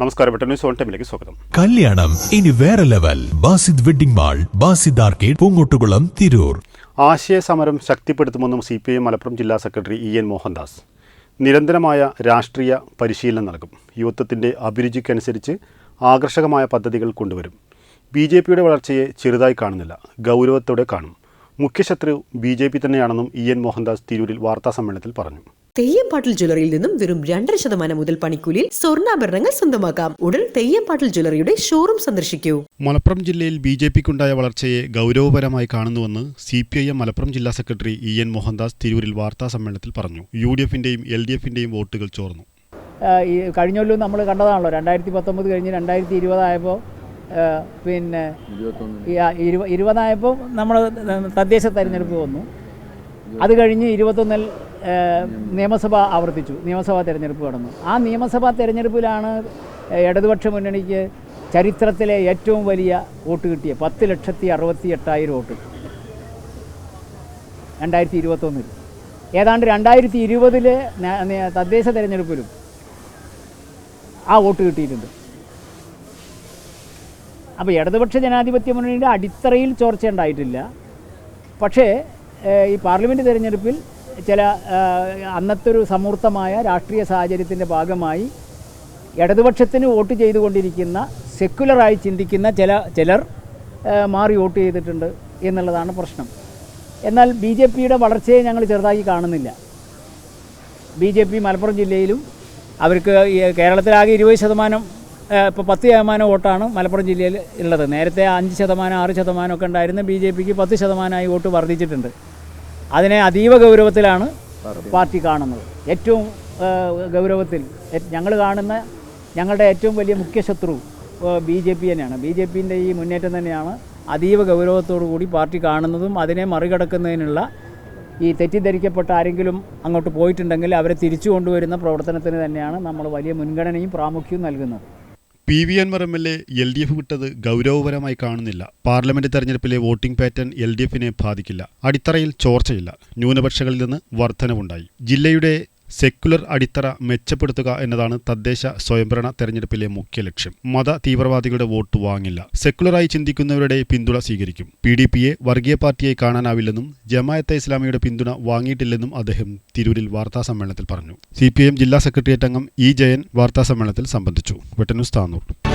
നമസ്കാരം. News on ടൈമിലേക്ക് സ്വാഗതം. കല്യാണം. ഇനി വേറെ level. Basid wedding mall Basid arcade Poongottukulam Tirur. ആശയ സമരം ശക്തിപ്പെടുത്തുമെന്നും സി പി ഐ മലപ്പുറം ജില്ലാ സെക്രട്ടറി ഇ എൻ മോഹൻദാസ്. നിരന്തരമായ രാഷ്ട്രീയ പരിശീലനം നൽകും. യുവത്വത്തിന്റെ അഭിരുചിക്കനുസരിച്ച് ആകർഷകമായ പദ്ധതികൾ കൊണ്ടുവരും. ബി ജെ പിയുടെ വളർച്ചയെ ചെറുതായി കാണുന്നില്ല. ഗൗരവത്തോടെ കാണും. മുഖ്യശത്രു ബി ജെ പി തന്നെയാണെന്നും ഇ എൻ മോഹൻദാസ് തിരൂരിൽ വാർത്താസമ്മേളനത്തിൽ പറഞ്ഞു. തെയ്യംപാട്ടിൽ ജ്വല്ലറിയിൽ നിന്നും വെറും രണ്ടര ശതമാനം മുതൽ പണിക്കൂലിയിൽ സ്വർണാഭരണങ്ങൾ സ്വന്തമാക്കാം. ഉടൻ തെയ്യംപാട്ടിൽ ജ്വല്ലറിയുടെ ഷോറൂം സന്ദർശിക്കൂ. മലപ്പുറം ജില്ലയിൽ ബി ജെ പിക്കുണ്ടായ വളർച്ചയെ ഗൗരവപരമായി കാണുന്നുവെന്ന് C P I M Malappuram ജില്ലാ സെക്രട്ടറി ഇ എൻ മോഹൻദാസ് തിരൂരിൽ വാർത്താ സമ്മേളനത്തിൽ പറഞ്ഞു. യു ഡി എഫിന്റെയും എൽ ഡി എഫിന്റെയും വോട്ടുകൾ ചോർന്നു. ഈ കഴിഞ്ഞ കൊല്ലം നമ്മൾ കണ്ടതാണല്ലോ രണ്ടായിരത്തി പത്തൊമ്പത് കഴിഞ്ഞ് രണ്ടായിരത്തി ഇരുപതായപ്പോൾ പിന്നെ ഇരുപതായപ്പോൾ നമ്മൾ തദ്ദേശ തെരഞ്ഞെടുപ്പ് വന്നു. അത് കഴിഞ്ഞ് ഇരുപത്തൊന്നിൽ നിയമസഭ ആവർത്തിച്ചു. നിയമസഭാ തെരഞ്ഞെടുപ്പ് കടന്നു. ആ നിയമസഭാ തെരഞ്ഞെടുപ്പിലാണ് ഇടതുപക്ഷ മുന്നണിക്ക് ചരിത്രത്തിലെ ഏറ്റവും വലിയ വോട്ട് കിട്ടിയ. പത്ത് ലക്ഷത്തി അറുപത്തി എട്ടായിരം വോട്ട്. രണ്ടായിരത്തി ഇരുപത്തൊന്നിൽ ഏതാണ്ട് രണ്ടായിരത്തി ഇരുപതിലെ തദ്ദേശ തെരഞ്ഞെടുപ്പിലും ആ വോട്ട് കിട്ടിയിട്ടുണ്ട്. അപ്പോൾ ഇടതുപക്ഷ ജനാധിപത്യ മുന്നണിയുടെ അടിത്തറയിൽ ചോർച്ച ഉണ്ടായിട്ടില്ല. പക്ഷേ ഈ പാർലമെന്റ് തിരഞ്ഞെടുപ്പിൽ ചില അന്നത്തെ ഒരു സമൂർത്തമായ രാഷ്ട്രീയ സാഹചര്യത്തിന്റെ ഭാഗമായി ഇടതുപക്ഷത്തിന് വോട്ട് ചെയ്തുകൊണ്ടിരിക്കുന്ന സെക്യുലറായി ചിന്തിക്കുന്ന ചില ചിലർ മാറി വോട്ട് ചെയ്തിട്ടുണ്ട് എന്നുള്ളതാണ് പ്രശ്നം. എന്നാൽ ബി ജെ പിയുടെ വളർച്ചയെ ഞങ്ങൾ ചെറുതായി കാണുന്നില്ല. ബി ജെ പി മലപ്പുറം ജില്ലയിലും അവർക്ക് കേരളത്തിലാകെ ഇരുപത് ശതമാനം ഇപ്പോൾ പത്ത് ശതമാനം വോട്ടാണ് മലപ്പുറം ജില്ലയിൽ ഉള്ളത്. നേരത്തെ അഞ്ച് ശതമാനം ആറ് ശതമാനം ഒക്കെ ഉണ്ടായിരുന്ന. ബി ജെ പിക്ക് പത്ത് ശതമാനമായി വോട്ട് വർദ്ധിച്ചിട്ടുണ്ട്. അതിനെ അതീവ ഗൗരവത്തിലാണ് പാർട്ടി കാണുന്നത്. ഏറ്റവും ഗൗരവത്തിൽ ഞങ്ങൾ കാണുന്ന ഞങ്ങളുടെ ഏറ്റവും വലിയ മുഖ്യശത്രു ബി ജെ പി തന്നെയാണ്. ബി ജെ പിന്റെ ഈ മുന്നേറ്റം തന്നെയാണ് അതീവ ഗൗരവത്തോടു കൂടി പാർട്ടി കാണുന്നതും അതിനെ മറികടക്കുന്നതിനുള്ള ഈ തെറ്റിദ്ധരിക്കപ്പെട്ട ആരെങ്കിലും അങ്ങോട്ട് പോയിട്ടുണ്ടെങ്കിൽ അവരെ തിരിച്ചു കൊണ്ടുവരുന്ന പ്രവർത്തനത്തിന് തന്നെയാണ് നമ്മൾ വലിയ മുൻഗണനയും പ്രാമുഖ്യവും നൽകുന്നത്. P V Anwar M L A L D F വിട്ടത് ഗൗരവപരമായി കാണുന്നില്ല. പാർലമെന്റ് തെരഞ്ഞെടുപ്പിലെ വോട്ടിംഗ് പാറ്റേൺ എൽ ഡി എഫിനെ ബാധിക്കില്ല. അടിത്തറയിൽ ചോർച്ചയില്ല. ന്യൂനപക്ഷങ്ങളിൽ നിന്ന് വർധനവുണ്ടായി. ജില്ലയുടെ സെക്കുലർ അടിത്തറ മെച്ചപ്പെടുത്തുക എന്നതാണ് തദ്ദേശ സ്വയംഭരണ തെരഞ്ഞെടുപ്പിലെ മുഖ്യ ലക്ഷ്യം. മത തീവ്രവാദികളുടെ വോട്ട് വാങ്ങില്ല. സെക്യുലറായി ചിന്തിക്കുന്നവരുടെ പിന്തുണ സ്വീകരിക്കും. പി ഡി പിയെ വർഗീയ പാർട്ടിയായി കാണാനാവില്ലെന്നും ജമായത്തെ ഇസ്ലാമിയുടെ പിന്തുണ വാങ്ങിയിട്ടില്ലെന്നും അദ്ദേഹം തിരൂരിൽ വാർത്താസമ്മേളനത്തിൽ പറഞ്ഞു. സി ജില്ലാ സെക്രട്ടേറിയറ്റ് അംഗം ഇ ജയൻ വാർത്താസമ്മേളനത്തിൽ സംബന്ധിച്ചു. വെട്ടന്യൂസ് താന്നൂർ